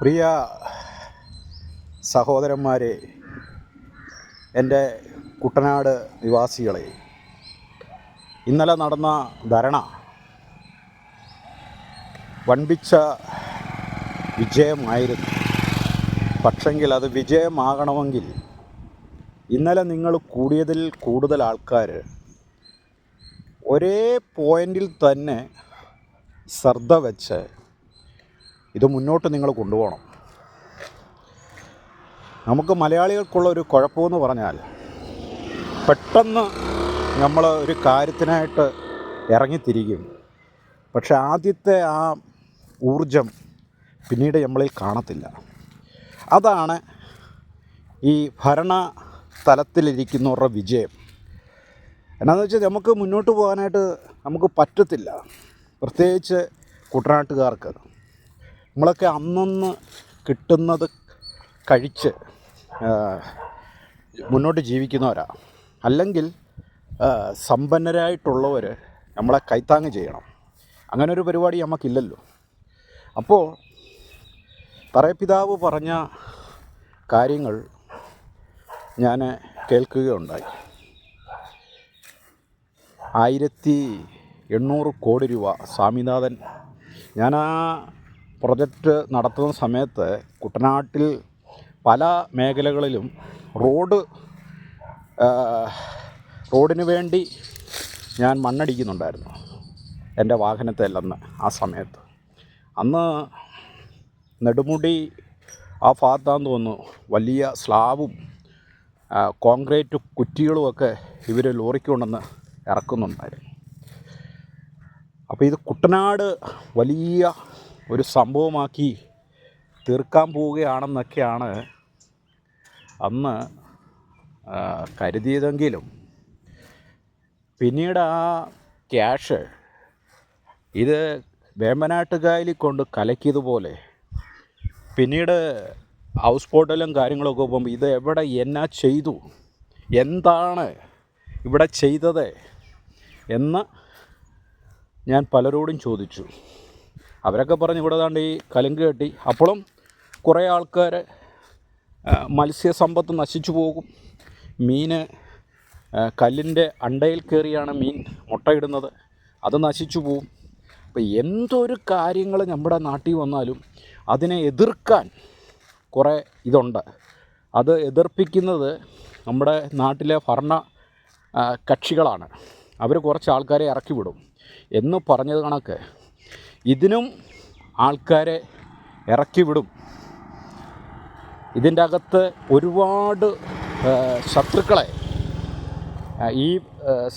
പ്രിയ സഹോദരന്മാരെ എന്റെ കുട്ടനാട് നിവാസികളെ ഇന്നലെ നടന്ന ധരണ വൻപിച്ച വിജയമായിരുന്നു. പക്ഷെങ്കിൽ അത് വിജയമാകണമെങ്കിൽ ഇന്നലെ നിങ്ങൾ കൂടിയതിൽ കൂടുതൽ ആൾക്കാർ ഒരേ പോയിന്റിൽ തന്നെ ശ്രദ്ധ വെച്ച് ഇത് മുന്നോട്ട് നിങ്ങൾ കൊണ്ടുപോകണം. നമുക്ക് മലയാളികൾക്കുള്ള ഒരു കുഴപ്പമെന്ന് പറഞ്ഞാൽ പെട്ടെന്ന് നമ്മൾ ഒരു കാര്യത്തിനായിട്ട് ഇറങ്ങിത്തിരിക്കും. പക്ഷെ ആദ്യത്തെ ആ ഊർജം പിന്നീട് നമ്മളിൽ കാണത്തില്ല. അതാണ് ഈ ഭരണ തലത്തിലിരിക്കുന്നവരുടെ വിജയം. എന്നാന്ന് വെച്ചാൽ നമുക്ക് മുന്നോട്ട് പോകാനായിട്ട് നമുക്ക് പറ്റത്തില്ല. പ്രത്യേകിച്ച് കുട്ടനാട്ടുകാർക്ക്. നമ്മളൊക്കെ അന്നന്ന് കിട്ടുന്നത് കഴിച്ച് മുന്നോട്ട് ജീവിക്കുന്നവരാ. അല്ലെങ്കിൽ സമ്പന്നരായിട്ടുള്ളവർ നമ്മളെ കൈത്താങ്ങ് ചെയ്യണം. അങ്ങനെ ഒരു പരിപാടി നമുക്കില്ലല്ലോ അപ്പോൾ തറയപ്പിതാവ് പറഞ്ഞ കാര്യങ്ങൾ ഞാൻ കേൾക്കുകയുണ്ടായി. ആയിരത്തി എണ്ണൂറ് കോടി രൂപ സ്വാമിനാഥൻ ഞാൻ ആ പ്രൊജക്റ്റ് നടത്തുന്ന സമയത്ത് കുട്ടനാട്ടിൽ പല മേഖലകളിലും റോഡ് റോഡിന് വേണ്ടി ഞാൻ മണ്ണടിക്കുന്നുണ്ടായിരുന്നു. എന്റെ വാഹനത്തിലന്ന് ആ സമയത്ത്. അന്ന് നെടുമുടി ആ ഭാഗത്താന്ന് തോന്നുന്നു വലിയ സ്ലാബും കോൺക്രീറ്റ് കുറ്റികളുമൊക്കെ ഇവർ ലോറിക്ക് കൊണ്ടുവന്ന് ഇറക്കുന്നുണ്ടായിരുന്നു. അപ്പോൾ ഇത് കുട്ടനാട് വലിയ ഒരു സംഭവമാക്കി തീർക്കാൻ പോവുകയാണെന്നൊക്കെയാണ് അന്ന് കരുതിയതെങ്കിലും. പിന്നീട് ആ ക്യാഷ് ഇത് വേമ്പനാട്ടുകായലിൽ കൊണ്ട് കലക്കിയതുപോലെ പിന്നീട് ഹൗസ് ബോട്ടിലും കാര്യങ്ങളൊക്കെ പോകുമ്പോൾ ഇത് എവിടെ എന്നാ ചെയ്തു? എന്താണ് ഇവിടെ ചെയ്തത്? എന്ന് ഞാൻ പലരോടും ചോദിച്ചു. അവരൊക്കെ പറഞ്ഞു ഇവിടെ താണ്ട് ഈ കലുങ്ക് കെട്ടി. അപ്പോഴും കുറേ ആൾക്കാർ മത്സ്യസമ്പത്ത് നശിച്ചു പോകും. മീൻ കല്ലിന്റെ അണ്ടയിൽ കയറിയാണ് മീൻ മുട്ടയിടുന്നത്. അത് നശിച്ചു പോവും. അപ്പോൾ എന്തൊരു കാര്യങ്ങൾ നമ്മുടെ നാട്ടിൽ വന്നാലും അതിനെ എതിർക്കാൻ കുറേ ഇതുണ്ട്. അത് എതിർപ്പിക്കുന്നത് നമ്മുടെ നാട്ടിലെ ഭരണ കക്ഷികളാണ്. അവർ കുറച്ച് ആൾക്കാരെ ഇറക്കി വിടും. എന്ന് പറഞ്ഞത് കണക്ക് ഇതിനും ആൾക്കാരെ ഇറക്കി വിടും. ഇതിന്റെ അകത്ത് ഒരുപാട് ശത്രുക്കളെ ഈ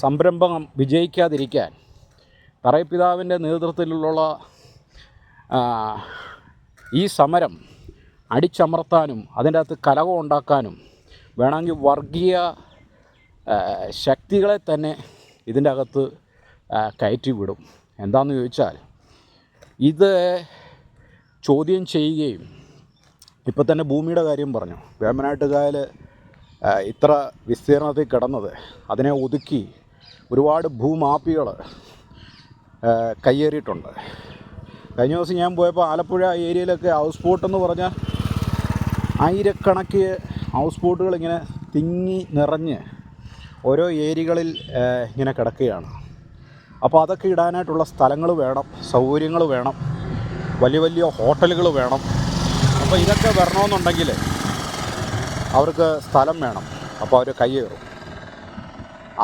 സംരംഭം വിജയിക്കാതിരിക്കാൻ തറയപ്പിതാവിന്റെ നേതൃത്വത്തിലുള്ള ഈ സമരം അടിച്ചമർത്താനും അതിന്റെ അകത്ത് കലകം ഉണ്ടാക്കാനും വേണമെങ്കിൽ വർഗീയ ശക്തികളെ തന്നെ ഇതിന്റെ അകത്ത് കയറ്റി വിടും എന്താണെന്ന് ചോദിച്ചാൽ ഇത് ചോദ്യം ചെയ്യുകയും ഇപ്പം തന്നെ ഭൂമിയുടെ കാര്യം പറഞ്ഞു. വേമ്പനാട്ടുകായൽ ഇത്ര വിസ്തീർണത്തിൽ കിടന്നത് അതിനെ ഒതുക്കി ഒരുപാട് ഭൂമാപ്പികൾ കയ്യേറിയിട്ടുണ്ട്. കഴിഞ്ഞ ദിവസം ഞാൻ പോയപ്പോൾ ആലപ്പുഴ ഏരിയയിലൊക്കെ ഹൗസ് ബോട്ട് എന്ന് പറഞ്ഞാൽ ആയിരക്കണക്കിന് ഹൗസ് ബോട്ടുകൾ ഇങ്ങനെ തിങ്ങി നിറഞ്ഞ് ഓരോ ഏരിയകളിൽ ഇങ്ങനെ കിടക്കുകയാണ്. അപ്പോൾ അതൊക്കെ ഇടാനായിട്ടുള്ള സ്ഥലങ്ങൾ വേണം സൗകര്യങ്ങൾ വേണം വലിയ വലിയ ഹോട്ടലുകൾ വേണം. അപ്പോൾ ഇതൊക്കെ വരണമെന്നുണ്ടെങ്കിൽ അവർക്ക് സ്ഥലം വേണം അപ്പോൾ അവർ കയ്യേറും.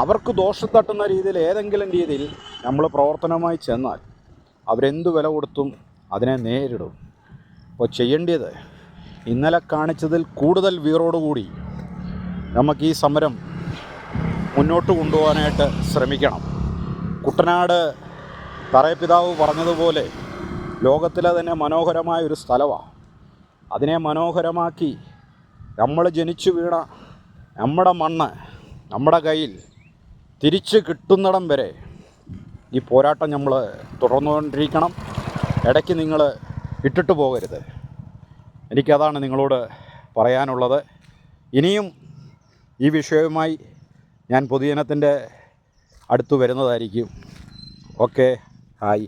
അവർക്ക് ദോഷം തട്ടുന്ന രീതിയിൽ ഏതെങ്കിലും രീതിയിൽ നമ്മൾ പ്രവർത്തനമായി ചെന്നാൽ അവരെന്ത് വില കൊടുത്തും അതിനെ നേരിടും. അപ്പോൾ ചെയ്യേണ്ടത് ഇന്നലെ കാണിച്ചതിൽ കൂടുതൽ വീറോടുകൂടി നമുക്ക് ഈ സമരം മുന്നോട്ട് കൊണ്ടുപോകാനായിട്ട് ശ്രമിക്കണം. കുട്ടനാട് തറയപ്പിതാവ് പറഞ്ഞതുപോലെ ലോകത്തിലെ തന്നെ മനോഹരമായ ഒരു സ്ഥലമാണ്. അതിനെ മനോഹരമാക്കി നമ്മൾ ജനിച്ചു വീണ നമ്മുടെ മണ്ണ് നമ്മുടെ കയ്യിൽ തിരിച്ച് കിട്ടുന്നിടം വരെ ഈ പോരാട്ടം നമ്മൾ തുടർന്നുകൊണ്ടിരിക്കണം. ഇടയ്ക്ക് നിങ്ങൾ ഇട്ടിട്ട് പോകരുത്. എനിക്കതാണ് നിങ്ങളോട് പറയാനുള്ളത്. ഇനിയും ഈ വിഷയവുമായി ഞാൻ പൊതുജനത്തിന്റെ അടുത്ത് വരുന്നതായിരിക്കും. Okay hi.